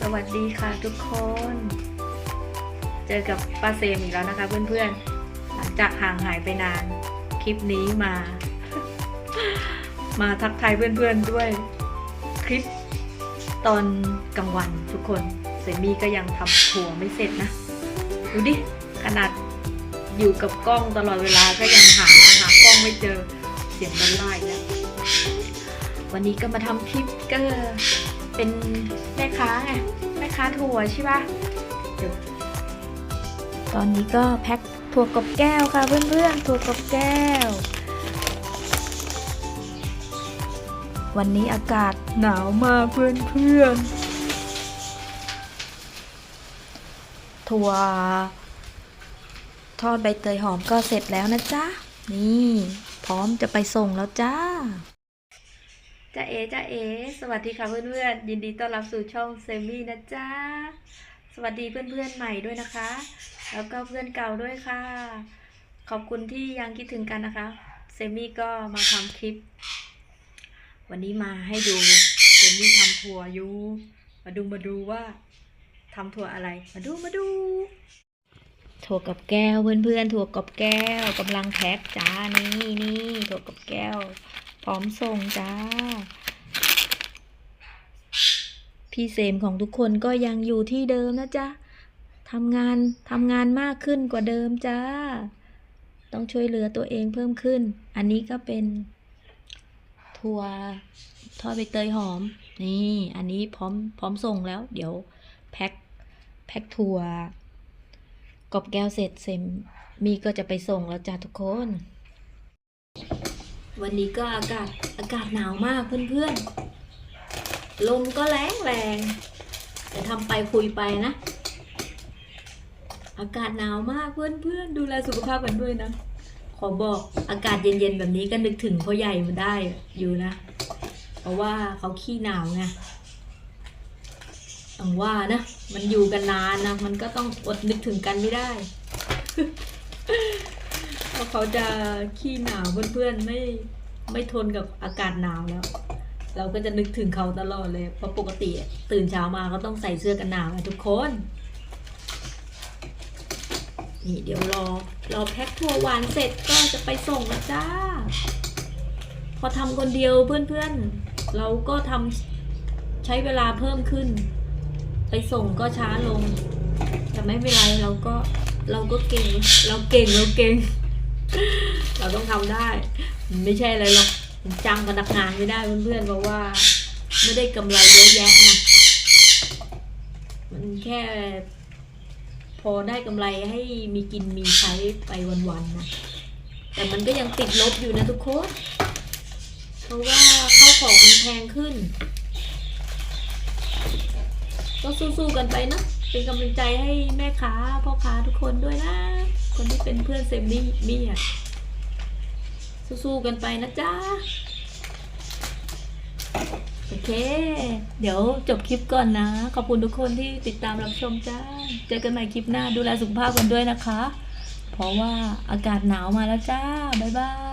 สวัสดีค่ะทุกคน เจอกับป้าเซมอีกแล้วนะคะ เพื่อนๆ หลังจากห่างหายไปนาน คลิปนี้มา มาทักทายเพื่อนๆด้วยคลิปตอนกลางวันทุกคน เซมี่ก็ยังทำถั่วไม่เสร็จนะ ดูดิ ขนาดอยู่กับกล้องตลอดเวลาก็ยังหาหากล้องไม่เจอเสียงมันไล่แล้ววันนี้ก็มาทำคลิปก็ เป็นแม่ค้าไงแม่ค้าถั่วใช่ปะเดี๋ยวตอนนี้ก็แพ็คถั่วกบแก้วค่ะเพื่อนๆถั่วกบแก้ว วันนี้อากาศหนาวมากเพื่อนๆถั่วทอดใบเตยหอมก็เสร็จแล้วนะจ๊ะ นี่ พร้อมจะไปส่งแล้วจ้า จ้าเอจ้าเอสวัสดีค่ะเพื่อนๆยินดีต้อนรับสู่ช่องเซมี่นะจ๊ะสวัสดีเพื่อนๆใหม่ด้วยนะคะ แล้วก็เพื่อนเก่าด้วยค่ะ ขอบคุณที่ยังคิดถึงกันนะคะเซมี่ก็มาทำคลิป วันนี้มาให้ดูเซมี่ทำถั่วยูมาดูมาดูว่าทำถั่วอะไร มาดูมาดู ถั่วกับแก้วเพื่อนๆถั่วกับแก้วกำลังแพ็คจ้านี่นี่ถั่วกับแก้ว พร้อมส่งจ้า พี่เสมของทุกคนก็ยังอยู่ที่เดิมนะจ๊ะทำงานทำงานมากขึ้นกว่าเดิมจ้า ต้องช่วยเหลือตัวเองเพิ่มขึ้น อันนี้ก็เป็นถั่วทอดใบเตยหอม นี่ อันนี้พร้อมพร้อมส่งแล้ว เดี๋ยวแพ็คแพ็คถั่วกบแก้วเสร็จเซมมีก็จะไปส่งแล้วจ้าทุกคน วันนี้ก็อากาศอากาศหนาวมากเพื่อนๆ ลมก็แรงแรงแต่ทำไปคุยไปนะ อากาศหนาวมากเพื่อนๆ ดูแลสุขภาพกันด้วยนะ ขอบอกอากาศเย็นๆแบบนี้ก็นึกถึงพ่อใหญ่มาได้อยู่นะ เพราะว่าเขาขี้หนาวไงต้องว่านะ มันอยู่กันนานนะ มันก็ต้องอดนึกถึงกันไม่ได้เพราะเขาจะขี้หนาวเพื่อนๆไม่ ไม่ทนกับอากาศหนาวแล้ว เราก็จะนึกถึงเขาตลอดเลยเพราะปกติตื่นเช้ามาก็ต้องใส่เสื้อกันหนาวอะทุกคน นี่เดี๋ยวรอรอแพ็คทั่วหวานเสร็จก็จะไปส่งแล้วจ้า พอทำคนเดียวเพื่อนๆ เราก็ทำใช้เวลาเพิ่มขึ้น ไปส่งก็ช้าลง แต่ไม่เป็นไรเราก็เราก็เก่ง เราเก่งเราเก่ง เราต้องทำได้ ไม่ใช่อะไรหรอกจ้างพนักงานไม่ได้เพื่อนๆเพราะว่า ไม่ได้กำไรเยอะแยะนะมันแค่ พอได้กำไรให้มีกินมีใช้ไปวันๆนะแต่มันก็ยังติดลบอยู่นะทุกคนเพราะว่าข้าวของมันแพงขึ้น ก็สู้ๆกันไปนะเป็นกำลังใจให้แม่ค้าพ่อค้าทุกคนด้วยนะ คนที่เป็นเพื่อนเซมมี่มี่อะ สู้ๆกันไปนะจ๊ะ โอเค เดี๋ยวจบคลิปก่อนนะ ขอบคุณทุกคนที่ติดตามรับชมจ้า เจอกันใหม่คลิปหน้าดูแลสุขภาพกันด้วยนะคะ เพราะว่าอากาศหนาวมาแล้วจ้า บ๊ายบาย